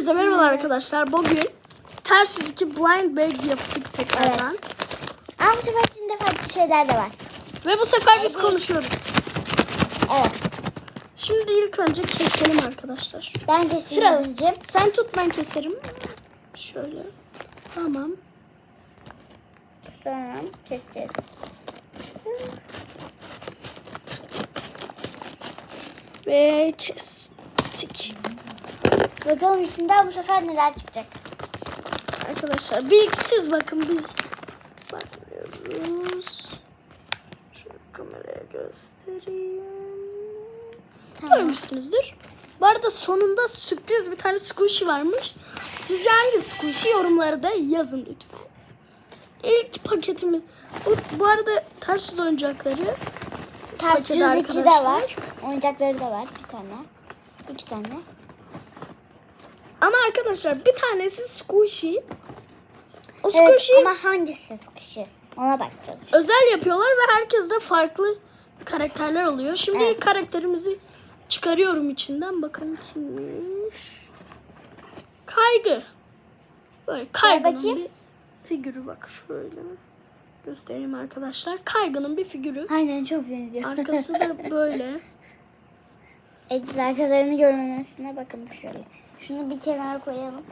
Hepinize merhaba arkadaşlar. Bugün ters yüz iki blind bag yaptık tekrardan. Ama bu sefer içinde farklı şeyler de var. Ve bu sefer biz Evet. konuşuyoruz. Evet. Şimdi ilk önce keselim arkadaşlar. Ben keseyim Biraz. azıcık. Sen tut ben keserim. Şöyle. Tamam. Tamam keseceğiz. Ve kestik. Bakalım içinden bu sefer neler çıkacak. Arkadaşlar bir ilk siz bakın biz bakmıyoruz. Şu kameraya göstereyim. Tamam. Görmüşsünüzdür. Bu arada sonunda sürpriz bir tane squishy varmış. Sizce hangi squishy yorumlara da yazın lütfen. İlk paketimi bu, bu arada ters yüz oyuncakları Ters Paketi yüz iki de var. Oyuncakları da var. Bir tane. İki tane. Ama arkadaşlar bir tanesi squishy. O Evet squishy ama hangisi kişi? Ona bakacağız. özel yapıyorlar ve herkes de farklı karakterler oluyor. Şimdi Evet. karakterimizi çıkarıyorum içinden. Bakın kimmiş? Kaygı. Böyle kaygının bir figürü bak şöyle. Göstereyim arkadaşlar. Kaygının bir figürü. Aynen çok benziyor. Arkası da böyle. Ediz arkalarını görmemesine bakın şöyle. Şunu bir kenara koyalım.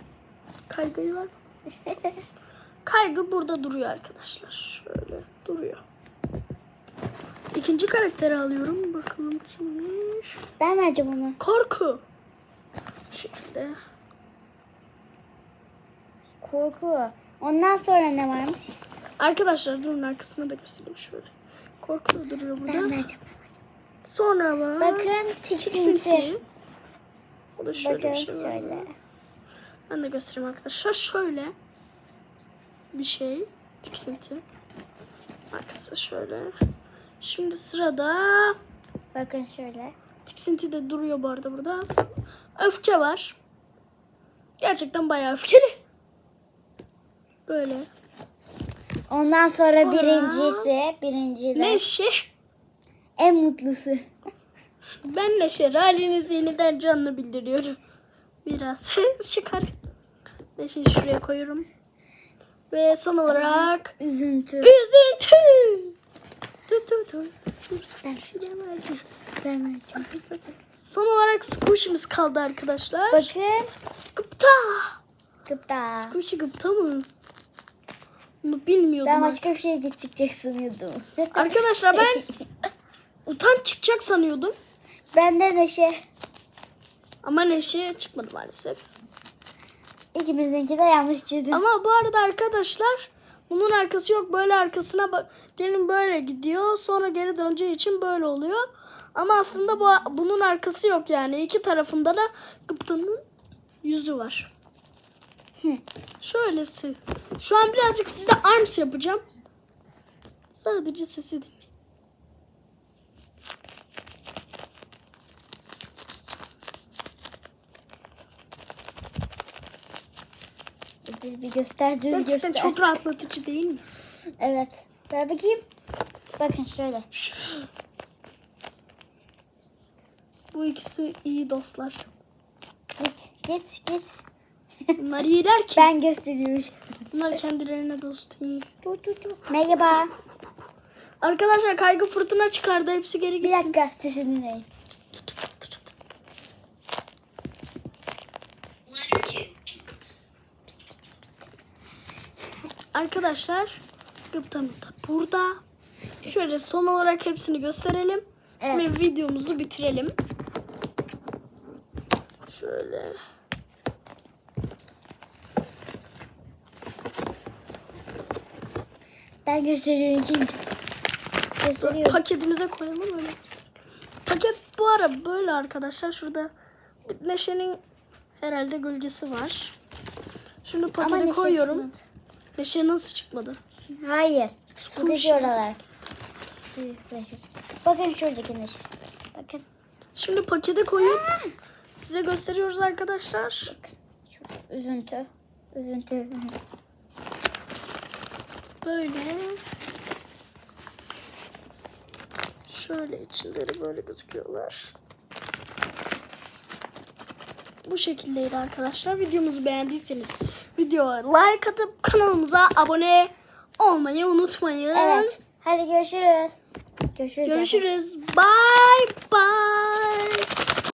Kaygıyı var. Kaygı burada duruyor arkadaşlar. Şöyle duruyor. İkinci karakteri alıyorum. Bakalım kimmiş? Ben vereceğim onu. Korku. Bu şekilde. Korku. Ondan sonra ne varmış? Arkadaşlar durun arkasına da göstereyim şöyle. Korku da duruyor burada. Ben vereceğim. Sonra var. Bakın tiksinti. O da şöyle Bakın bir şey var. şöyle. Ben de göstereyim arkadaşlar. Şöyle bir şey. Tiksinti. Arkası şöyle. Şimdi sırada Bakın şöyle. tiksinti de duruyor bu arada burada. Öfke var. Gerçekten bayağı öfkeli. Böyle. Ondan sonra, Sonra- birincisi, birinci de Neşe. En mutlusu. Ben Neşe. Halinizi yeniden canlı bildiriyorum. Biraz ses çıkar. Neşeyi şuraya koyuyorum. Ve son olarak Üzüntü. üzüntü. Dur dur dur. Ben, vereceğim. ben vereceğim. Son olarak squish'imiz kaldı arkadaşlar. Bakın. Gıpta. Gıpta. Squishy gıpta mı? Bunu bilmiyordum. Ben ben başka bir şey geçecek sanıyordum. Arkadaşlar ben utanç çıkacak sanıyordum. ben de Neşe. Ama Neşe çıkmadı maalesef. İkimizinki de yanlış çizdim. Ama bu arada arkadaşlar bunun arkası yok. Böyle arkasına bak. Benim böyle gidiyor. Sonra geri döneceği için böyle oluyor. Ama aslında bu bunun arkası yok yani. iki tarafında da gıptanın yüzü var. Şöylesi. Şu an birazcık size arms yapacağım. Sadece sesi dinleyin. Bir, bir göster düz Gerçekten göster. çok rahatlatıcı değil mi? Evet. Ver bakayım. Bakın şöyle. Bu ikisi iyi dostlar. Git git git. Bunlar iyiler ki. Ben gösteriyorum. Bunlar kendilerine dost iyi. Dur dur dur. Merhaba. Arkadaşlar kaygı fırtına çıkardı. Hepsi geri Bir gitsin. dakika sesini dinleyin. Arkadaşlar gıptamız da burada. Şöyle son olarak hepsini gösterelim. Evet. Ve videomuzu bitirelim. Şöyle. Ben gösteriyorum ikinci. Gösteriyorum. Paketimize koyalım öyle. gösterelim. Paket bu ara böyle arkadaşlar. Şurada Neşe'nin herhalde gölgesi var. Şunu pakete koyuyorum. çıkmadı. Neşe nasıl çıkmadı? Hayır. Sıkıcı oralar. Neşe. Bakın şuradaki neşe. Bakın. Şimdi pakete koyup size gösteriyoruz arkadaşlar. Şurada üzüntü. Üzüntü. Böyle. Şöyle içleri böyle gözüküyorlar. Bu şekildeydi arkadaşlar. Videomuzu beğendiyseniz videoya like atıp kanalımıza abone olmayı unutmayın. Evet. Hadi görüşürüz. Görüşürüz. Görüşürüz. Bye bye.